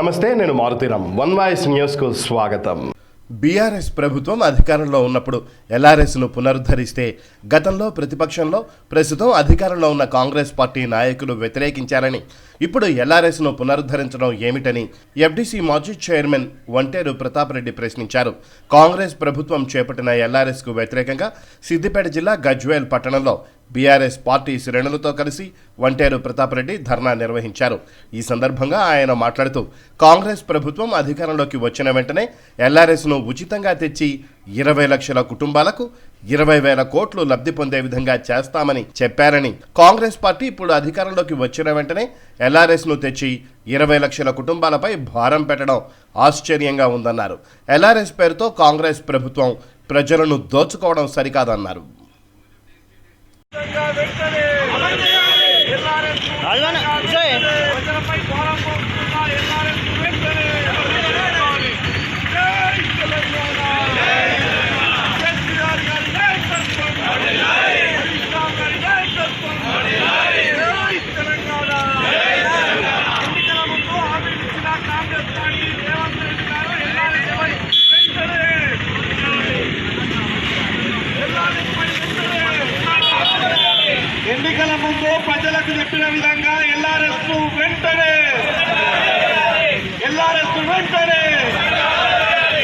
నమస్తే నేను Maruthi Ram one voice న్యూస్కు స్వాగతం. బీఆర్ఎస్ ప్రభుత్వం అధికారంలో ఉన్నప్పుడు ఎల్ఆర్ఎస్ను పునరుద్ధరిస్తే గతంలో ప్రతిపక్షంలో ప్రస్తుతం అధికారంలో ఉన్న కాంగ్రెస్ పార్టీ నాయకులు వ్యతిరేకించారని ఇప్పుడు ఎల్ఆర్ఎస్ను పునరుద్ధరించడం ఏమిటని ఎఫ్డీసీ మాజీ చైర్మన్ వంటేరు ప్రతాప్ రెడ్డి ప్రశ్నించారు. కాంగ్రెస్ ప్రభుత్వం చేపట్టిన ఎల్ఆర్ఎస్కు వ్యతిరేకంగా సిద్దిపేట జిల్లా గజ్వేల్ పట్టణంలో బీఆర్ఎస్ పార్టీ శ్రేణులతో కలిసి వంటేరు ప్రతాపరెడ్డి ధర్నా నిర్వహించారు. ఈ సందర్భంగా ఆయన మాట్లాడుతూ కాంగ్రెస్ ప్రభుత్వం అధికారంలోకి వచ్చిన వెంటనే ఎల్ఆర్ఎస్ను ఉచితంగా తెచ్చి ఇరవై లక్షల కుటుంబాలకు ఇరవై వేల కోట్లు లబ్ధి పొందే విధంగా చేస్తామని చెప్పారని కాంగ్రెస్ పార్టీ ఇప్పుడు అధికారంలోకి వచ్చిన వెంటనే ఎల్ఆర్ఎస్ను తెచ్చి ఇరవై లక్షల కుటుంబాలపై భారం పెట్టడం ఆశ్చర్యంగా ఉందన్నారు. ఎల్ఆర్ఎస్ పేరుతో కాంగ్రెస్ ప్రభుత్వం ప్రజలను దోచుకోవడం సరికాదన్నారు. 好嘛，你走。వెంటనే!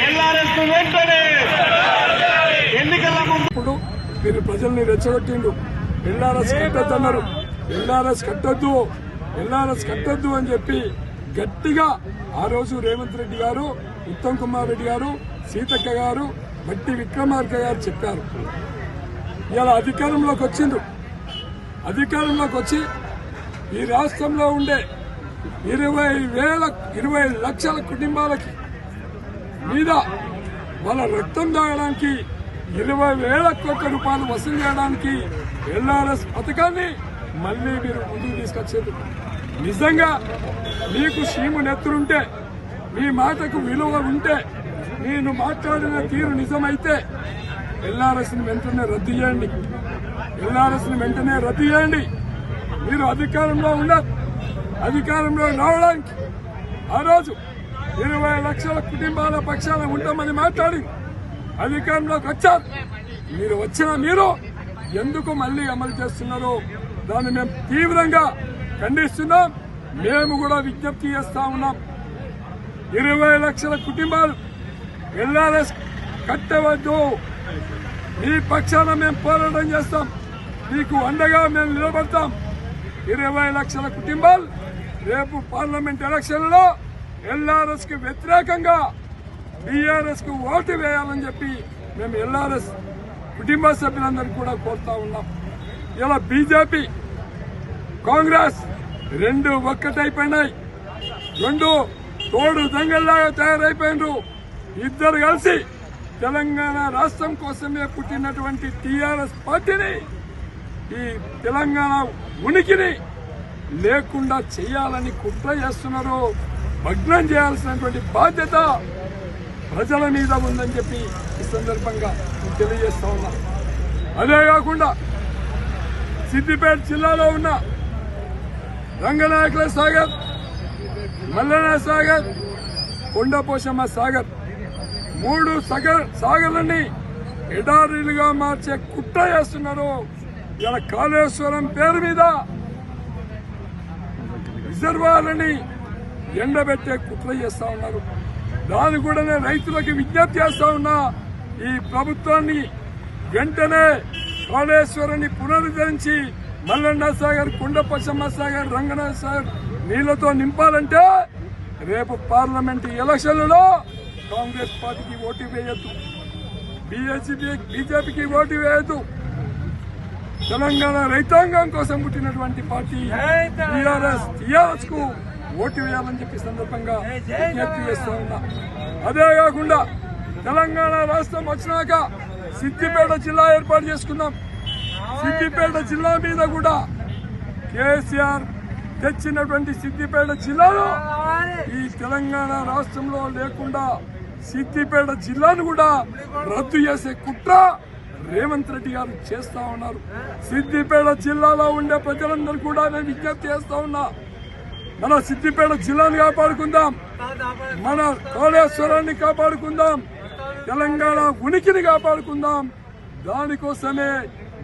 ఎల్ఆర్ఎస్ వెంటనే! ఎన్నికల ముందు ఇప్పుడు మీరు ప్రజల్ని రెచ్చగొట్టిండు ఎల్ఆర్ఎస్ కట్టొద్దన్నారు. ఎల్ఆర్ఎస్ కట్టొద్దు. ఎల్ఆర్ఎస్ కట్టొద్దు అని చెప్పి గట్టిగా ఆ రోజు రేవంత్ రెడ్డి గారు ఉత్తమ్ కుమార్ రెడ్డి గారు సీతక్క గారు మట్టి విక్రమార్క గారు చెప్పారు. ఇలా అధికారంలోకి వచ్చిండ్రు. అధికారంలోకి వచ్చి ఈ రాష్ట్రంలో ఉండే ఇరవై వేల ఇరవై లక్షల కుటుంబాలకి మీద వాళ్ళ రక్తం తాగడానికి ఇరవై వేల కోట్ల రూపాయలు వసూలు చేయడానికి ఎల్ఆర్ఎస్ పథకాన్ని మళ్ళీ మీరు ముందుకు తీసుకొచ్చేది. నిజంగా మీకు సీము నెత్తురుంటే మీ మాటకు విలువ ఉంటే నేను మాట్లాడిన తీరు నిజమైతే ఎల్ఆర్ఎస్ని వెంటనే రద్దు చేయండి. ఎల్ఆర్ఎస్ని వెంటనే రద్దు చేయండి. మీరు అధికారంలో ఉండరు అధికారంలో రావడానికి ఆ రోజు ఇరవై లక్షల కుటుంబాల పక్షాన ఉంటామని మాట్లాడి అధికారంలోకి వచ్చారు మీరు వచ్చిన మీరు ఎందుకు మళ్ళీ అమలు చేస్తున్నారో దాన్ని మేము తీవ్రంగా ఖండిస్తున్నాం. మేము కూడా విజ్ఞప్తి చేస్తా ఉన్నాం. ఇరవై లక్షల కుటుంబాలు ఎల్ఆర్ఎస్ కట్టవద్దు. మీ పక్షాన మేము పోరాటం చేస్తాం. మీకు అండగా మేము నిలబడతాం. ఇరవై లక్షల కుటుంబాలు రేపు పార్లమెంట్ ఎలక్షన్లో ఎల్ఆర్ఎస్కి వ్యతిరేకంగా బీఆర్ఎస్కు ఓటు వేయాలని చెప్పి మేము ఎల్ఆర్ఎస్ కుటుంబ సభ్యులందరికీ కూడా కోరుతా ఉన్నాం. ఇలా బీజేపీ కాంగ్రెస్ రెండు ఒక్కటైపోయినాయి. రెండు తోడు దంగల్లాగా తయారైపోయినరు. ఇద్దరు కలిసి తెలంగాణ రాష్ట్రం కోసమే పుట్టినటువంటి టీఆర్ఎస్ పార్టీని ఈ తెలంగాణ ఉనికిని లేకుండా చేయాలని కుట్ర చేస్తున్నారు. భగ్నం చేయాల్సినటువంటి బాధ్యత ప్రజల మీద ఉందని చెప్పి ఈ సందర్భంగా తెలియజేస్తా ఉన్నా. అదే కాకుండా సిద్దిపేట జిల్లాలో ఉన్న రంగనాయకుల సాగర్ మల్లన సాగర్ కొండపోషమ్మ సాగర్ మూడు సగర్ సాగర్లని ఎడారిలుగా మార్చే కుట్ర చేస్తున్నారు. ఇలా కాళేశ్వరం పేరు మీద రిజర్వాలని ఎండబెట్టే కుట్ర చేస్తా ఉన్నారు. దాని కూడా నేను రైతులకు విజ్ఞప్తి చేస్తా ఉన్నా ఈ ప్రభుత్వాన్ని వెంటనే కాళేశ్వరాన్ని పునరుద్ధరించి మల్లన్న సాగర్ కొండపచ్చమ్మ సాగర్ రంగనాథ సాగర్ నీళ్ళతో నింపాలంటే రేపు పార్లమెంట్ ఎలక్షన్లలో కాంగ్రెస్ పార్టీకి ఓటు వేయద్దు. బీజేపీ బీజేపీకి ఓటు వేయద్దు. తెలంగాణ రైతాంగం కోసం పుట్టినటువంటి పార్టీ టీఆర్ఎస్ టీఆర్ఎస్కు ఓటు వేయాలని చెప్పి సందర్భంగా విజ్ఞప్తి చేస్తా ఉన్నా. అదే కాకుండా తెలంగాణ రాష్ట్రం వచ్చినాక సిద్దిపేట జిల్లా ఏర్పాటు చేసుకున్నాం సిద్దిపేట జిల్లా మీద కూడా కేసీఆర్ తెచ్చినటువంటి సిద్దిపేట జిల్లాలో ఈ తెలంగాణ రాష్ట్రంలో లేకుండా సిద్దిపేట జిల్లాను కూడా రద్దు చేసే కుట్ర రేవంత్ రెడ్డి గారు చేస్తా ఉన్నారు. సిద్దిపేట జిల్లాలో ఉండే ప్రజలందరూ కూడా నేను విజ్ఞప్తి చేస్తా ఉన్నా. మన సిద్దిపేట జిల్లాను కాపాడుకుందాం. మన కోళేశ్వరాన్ని కాపాడుకుందాం. తెలంగాణ ఉనికిని కాపాడుకుందాం. దానికోసమే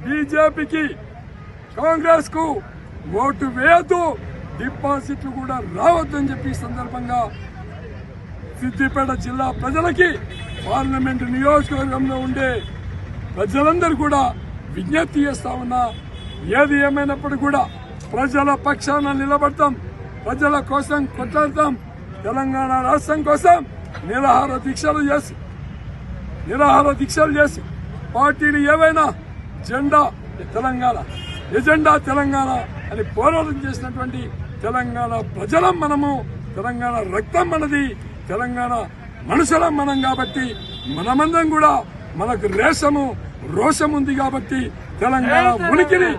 బీజేపీకి కాంగ్రెస్కు ఓటు వేయద్దు. డిపాజిట్లు కూడా రావద్దని చెప్పి సందర్భంగా సిద్దిపేట జిల్లా ప్రజలకి పార్లమెంటు నియోజకవర్గంలో ఉండే ప్రజలందరూ కూడా విజ్ఞప్తి చేస్తా ఉన్నా ఏది ఏమైనప్పుడు కూడా ప్రజల పక్షాన నిలబడతాం ప్రజల కోసం కొట్లాడతాం తెలంగాణ రాష్ట్రం కోసం నిరాహార దీక్షలు చేసి నిరాహార దీక్షలు చేసి పార్టీలు ఏవైనా జెండా తెలంగాణ ఎజెండా తెలంగాణ అని పోరాటం చేసినటువంటి తెలంగాణ ప్రజలం మనము తెలంగాణ రక్తం మనది తెలంగాణ మనుషులం మనం కాబట్టి మనమందరం కూడా మనకు రేషము రోషం ఉంది కాబట్టి తెలంగాణ ఉనికిని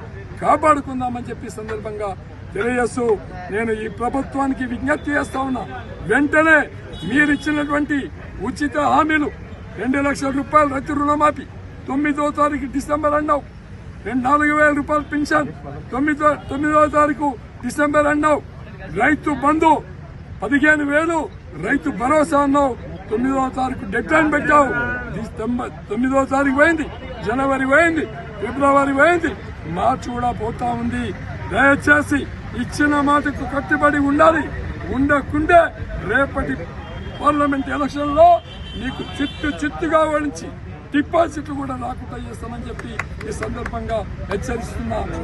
కాపాడుకుందామని చెప్పి సందర్భంగా తెలియజేస్తూ నేను ఈ ప్రభుత్వానికి విజ్ఞప్తి చేస్తా ఉన్నా. వెంటనే మీరిచ్చినటువంటి ఉచిత హామీలు రెండు లక్షల రూపాయలు రైతు రుణమాఫీ తొమ్మిదో తారీఖు డిసెంబర్ అన్నావు. రెండు నాలుగు వేల రూపాయలు పెన్షన్ తొమ్మిదో తొమ్మిదో తారీఖు డిసెంబర్ అన్నావు. రైతు బంధు పదిహేను వేలు రైతు భరోసా అన్నావు. తొమ్మిదవ తారీఖు డెడ్ లైన్ పెట్టావు. డిసెంబర్ తొమ్మిదవ తారీఖు పోయింది. జనవరి పోయింది. ఫిబ్రవరి పోయింది. మార్చి కూడా పోతా ఉంది. దయచేసి ఇచ్చిన మాటకు కట్టుబడి ఉండాలి. ఉండకుంటే రేపటి పార్లమెంట్ ఎలక్షన్లో నీకు చిత్తు చిత్తుగా ఓడించి డిపాజిట్లు కూడా రాకుండా చేస్తామని చెప్పి ఈ సందర్భంగా హెచ్చరిస్తున్నాను